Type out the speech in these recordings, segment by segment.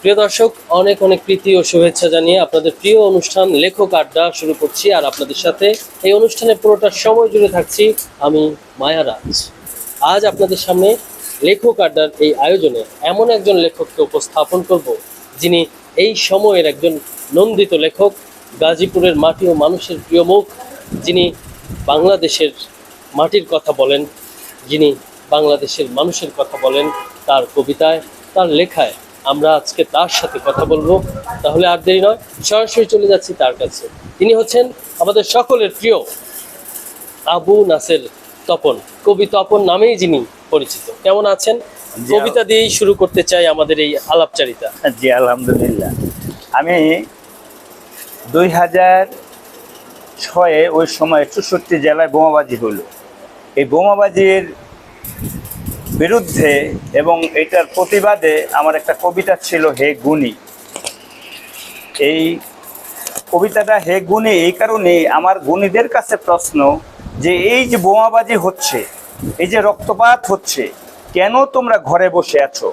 প্রিয় দর্শক, অনেক অনেক প্রীতি ও শুভেচ্ছা জানিয়ে আপনাদের প্রিয় অনুষ্ঠান লেখক আড্ডা শুরু করছি আর আপনাদের সাথে এই অনুষ্ঠানে পুরোটা সময় জুড়ে থাকছি আমি মায়ারাজ আজ আপনাদের সামনে লেখক আড্ডার এই আয়োজনে এমন একজন লেখককে উপস্থাপন করব যিনি এই সময়ের একজন নন্দিত লেখক, গাজীপুরের মাটি ও মানুষের প্রিয় মুখ, যিনি বাংলাদেশের মাটির কথা বলেন, যিনি বাংলাদেশের মানুষের কথা বলেন, তার কবিতায়, তার লেখায়। আমরা আজকে তার সাথে কথা বলব। তাহলে আর দেরি নয় সরাসরি চলে যাচ্ছি তার কাছে। তিনি হচ্ছেন আমাদের সকলের প্রিয় আবু নাসের তপন কবি তপন নামেই যিনি পরিচিত। কেমন আছেন? কবিতা দিয়েই শুরু করতে চাই আমাদের এই আলাপচারিতা। জি আলহামদুলিল্লাহ। আমি দুই হাজার ছয়ে ওই সময় চৌষট্টি জেলায় বোমাবাজি হলো। এই বোমাবাজির বিরুদ্ধে এবং এটার প্রতিবাদে আমার একটা কবিতা ছিল, হে গুণী। এই কবিতাটা, হে গুণী, এই কারণে আমার গুণীদের কাছে প্রশ্ন যে এই যে বোমাবাজি হচ্ছে, এই যে রক্তপাত হচ্ছে, কেন তোমরা ঘরে বসে আছো?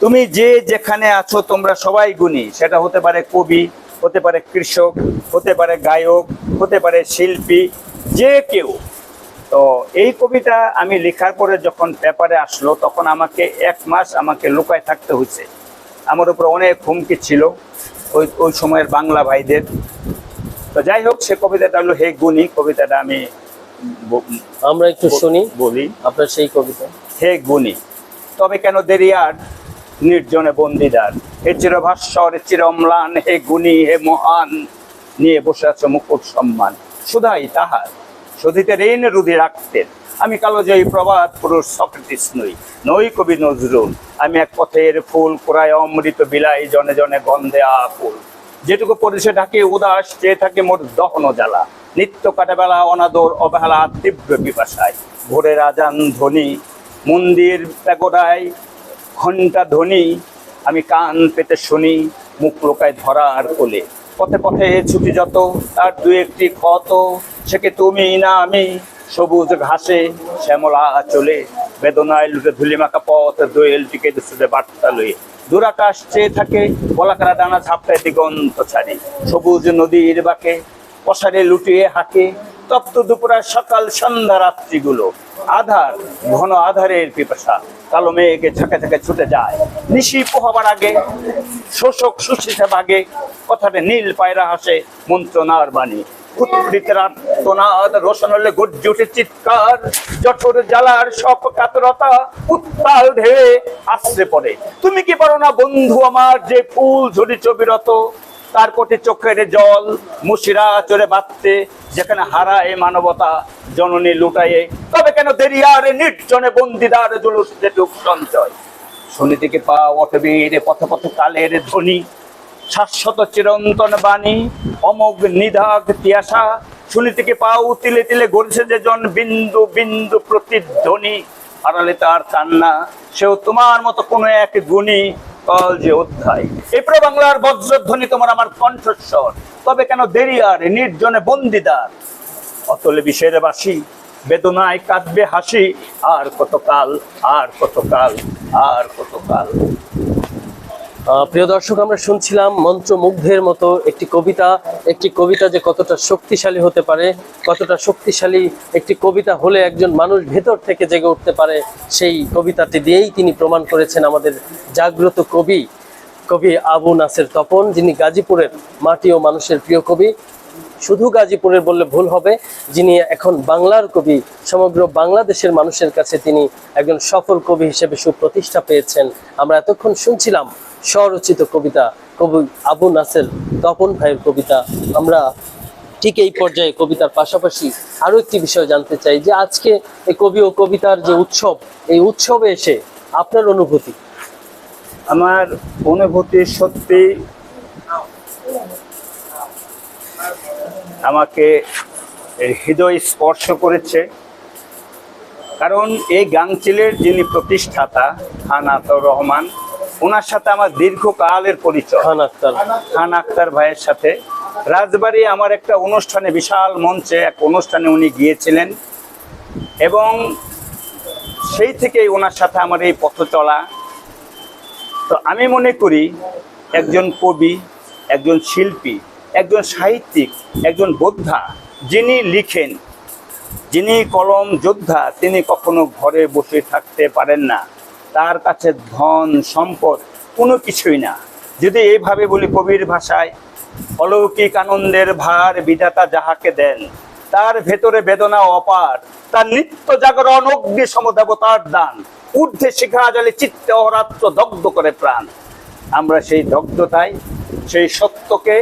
তুমি যে যেখানে আছো, তোমরা সবাই গুণী। সেটা হতে পারে কবি, হতে পারে কৃষক, হতে পারে গায়ক, হতে পারে শিল্পী, যে কেউ। তো এই কবিতা আমি লেখার পরে যখন পেপারে আসলো তখন আমাকে এক মাস আমাকে লুকায় থাকতে হয়েছে। আমার উপর অনেক হুমকি ছিল ওই ওই সময়ের বাংলা ভাইদের। তো যাই হোক সে কবিতাটা হলো হে গুণী কবিতাটা আমি আমরা একটু শুনি। বলি। আপনার সেই কবিতা। হে গুণী তবে কেন দেরি আর? নির্জনে বন্দিদার হে চিরভাস্বর চির অম্লান হে গুণী হে মহান নিয়ে বসে আছে মুকুট সম্মান। সুধাই তাহার সধিতে ঋণ রুধি রাখতেন। আমি কালোজয়ী প্রবাদ পুরুষ সক্রেটিস নই নই কবি নজরুল। আমি এক পথের ফুল কোরায় অমৃত বিলাই জনে জনে গন্ধে আকুল। যেটুকু পরিষে ঢাকে উদাস চেয়ে থাকে মোট দহন জ্বালা। নিত্য কাটে বেলা অনাদর অবহেলা তীব্র পিপাসায়। ভোরের আজান ধ্বনি, মন্দির প্যাগোডায় ঘণ্টা ধ্বনি। আমি কান পেতে শুনি, মুখ লোকায় ধরার কোলে। পথে পথে ছুটি যত, তার দু একটি ক্ষত। সেকে তুমি না আমি, সবুজ ঘাসে শ্যামলা চলে, বেদনায় লুটে ধুলি মাখা পথ দোয়েল টিকে দুসুদে বার্তা লয়ে। দূরাকাশ চেয়ে থাকে, বলাকারা ডানা ঝাপটায় দিগন্ত ছাড়ি। সবুজ নদীর বাঁকে, পশারে লুটিয়ে হাঁকে, তপ্ত দুপুরের সকাল সন্ধ্যা রাত্রিগুলো। আধার, ঘন আধারের পিপাসা, কালো মেঘে ঝাঁকে ঝাঁকে ছুটে যায়। নিশি পোহাবার আগে, শোষক শুষিছে বাগে, কথাতে নীল পায়রা হাসে মন্ত্রণার বাণী। ওঠে চিৎকার জ্বালার কাতরতা, উত্তাল পড়ে। তুমি কি পারো না, বন্ধু আমার, যে ফুল ঝরিছ বিরত? তার কোটে চোখের জল মুশিরা চড়ে বাঁধতে, যেখানে হারায় মানবতা, জননী লুটায়ে তবে কেন দেরি আর নির্জনে বন্দিদার জুলুস যেটুক সঞ্চয়? শুনি থেকে পা অটবীর পথে পথে কালের ধ্বনি। শাশ্বত চিরন্তন বাণী, অমোঘ নিধাগ তিয়াসা শুনি থেকে পাও তিলে তিলে গড়ছে যে জন বিন্দু বিন্দু প্রতিধ্বনি। আড়ালে তার কান্না সেও তোমার মতো কোনো এক গুণী কল যে অধ্যায়। এই প্র বাংলার বজ্রধ্বনি তোমার আমার কণ্ঠস্বর। তবে কেন দেরি আর নির্জনে বন্দিদার? অতলে বিষের বাসি, বেদনায় কাঁদবে হাসি। আর কতকাল আর কতকাল আর কতকাল। প্রিয় দর্শক, আমরা শুনছিলাম মন্ত্রমুগ্ধের মতো একটি কবিতা একটি কবিতা যে কতটা শক্তিশালী হতে পারে, কতটা শক্তিশালী একটি কবিতা হলে একজন মানুষ ভেতর থেকে জেগে উঠতে পারে। সেই কবিতাটি দিয়েই তিনি প্রমাণ করেছেন আমাদের জাগ্রত কবি কবি আবু নাসের তপন, যিনি গাজীপুরের মাটি ও মানুষের প্রিয় কবি। শুধু গাজীপুরের বললে ভুল হবে, যিনি এখন বাংলার কবি, সমগ্র বাংলাদেশের মানুষের কাছে তিনি একজন সফল কবি হিসেবে সুপ্রতিষ্ঠা পেয়েছেন। আমরা এতক্ষণ শুনছিলাম স্বরচিত কবিতা কবি আবু নাসের তপন ভাইয়ের কবিতা। আমরা ঠিক এই পর্যায়ে কবিতার পাশাপাশি আরও একটি বিষয় জানতে চাই যে আজকে এই কবি ও কবিতার যে উৎসব, এই উৎসবে এসে আপনার অনুভূতি? আমার অনুভূতি সত্যি আমাকে হৃদয় স্পর্শ করেছে। কারণ এই গাংচিলের যিনি প্রতিষ্ঠাতা, খান আতর রহমান ওনার সাথে আমার দীর্ঘকালের পরিচয়। খান আক্তার। খান আক্তার ভাইয়ের সাথে। রাজবাড়ি আমার একটা অনুষ্ঠানে বিশাল মঞ্চে এক অনুষ্ঠানে উনি গিয়েছিলেন। এবং সেই থেকেই ওনার সাথে আমার এই পথ চলা তো আমি মনে করি একজন কবি একজন শিল্পী একজন সাহিত্যিক একজন বোদ্ধা যিনি লিখেন যিনি কলম যোদ্ধা তিনি কখনো ঘরে বসে থাকতে পারেন না। তার কাছে ধন, সম্পদ কোনো কিছুই না। যদি এইভাবে বলি কবির ভাষায়, অলৌকিক আনন্দের ভার বিধাতা যাহাকে দেন, তার ভেতরে বেদনা অপার, তার নিত্য জাগরণ অগ্নি সমদেবতার দান, ঊর্ধ্বে শিখা জলে চিত্তে অরাত্র দগ্ধ করে প্রাণ। আমরা সেই দগ্ধতায়, সেই সত্যকে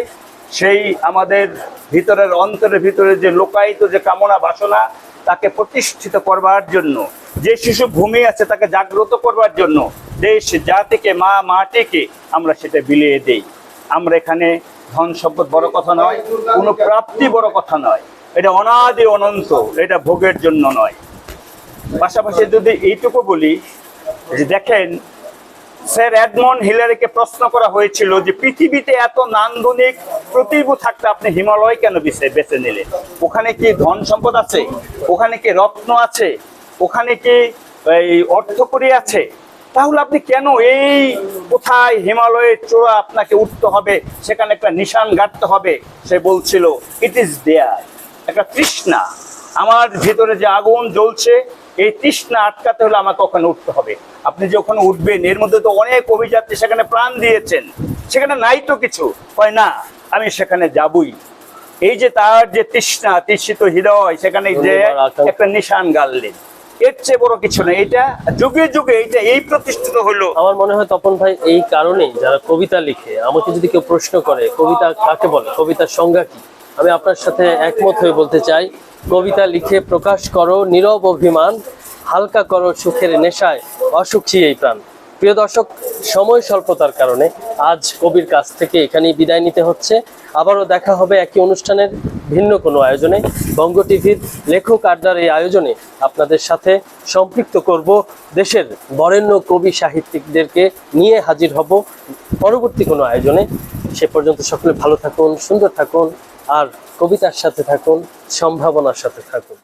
সেই আমাদের ভিতরের অন্তরের ভিতরে যে লোকায়িত যে কামনা বাসনা, তাকে প্রতিষ্ঠিত করবার জন্য, যে শিশু ভূমি আছে তাকে জাগ্রত করবার জন্য, দেশ জাতিকে, মা মাটিকে আমরা সেটা বিলিয়ে দেই। আমরা এখানে ধন সম্পদ বড় কথা নয়, কোনো প্রাপ্তি বড় কথা নয়। এটা অনাদি অনন্ত, এটা ভোগের জন্য নয়। পাশাপাশি যদি এইটুকু বলি, যে দেখেন স্যার এডমন্ড হিলারিকে প্রশ্ন করা হয়েছিল যে পৃথিবীতে এত নান্দনিক প্রতিভু থাকতে আপনি হিমালয় কেন বেছে বেছে নিলেন? ওখানে কি ধন সম্পদ আছে? ওখানে কি রত্ন আছে? ওখানে কি এই অর্থকরী আছে? তাহলে আপনি কেন এই কোথায় হিমালয়ের চূড়া আপনাকে উঠতে হবে, সেখানে একটা নিশান গাড়তে হবে? সে বলছিল ইট ইজ দেয়ার একটা তৃষ্ণা। আমার ভিতরে যে আগুন জ্বলছে এই তৃষ্ণা আটকাতে হলে আমাকে ওখানে উঠতে হবে। আপনি যে ওখানে উঠবেন এর মধ্যে তো অনেক অভিযাত্রী সেখানে প্রাণ দিয়েছেন। সেখানে নাই তো কিছু। হয় না আমি সেখানে যাবই। এই যে তার যে তৃষ্ণা তৃষ্ণিত হৃদয় সেখানে যে একটা নিশান গাড়লেন এর চেয়ে বড় কিছু না। এটা যুগে যুগে এটা এই প্রতিষ্ঠিত হলো। আমার মনে হয় তপন ভাই এই কারণেই যারা কবিতা লিখে আমাকে যদি কেউ প্রশ্ন করে কবিতা কাকে বলে কবিতার সংজ্ঞা কি? আমি আপনার সাথে একমত হয়ে বলতে চাই কবিতা লিখে প্রকাশ করো, নীরব অভিমান, হালকা করো সুখের নেশায়, অসুখী এই প্রাণ। প্রিয় দর্শক, সময় স্বল্পতার কারণে আজ কবির কাছ থেকে এখানেই বিদায় নিতে হচ্ছে। আবারও দেখা হবে একই অনুষ্ঠানের ভিন্ন কোনো আয়োজনে। বঙ্গ টিভির লেখক আড্ডার এই আয়োজনে আপনাদের সাথে সম্পৃক্ত করব দেশের বরেণ্য কবি সাহিত্যিকদেরকে নিয়ে হাজির হব। পরবর্তী কোনো আয়োজনে। সে পর্যন্ত সকলে ভালো থাকুন, সুন্দর থাকুন। আর কবিতার সাথে থাকুন সম্ভাবনার সাথে থাকুন।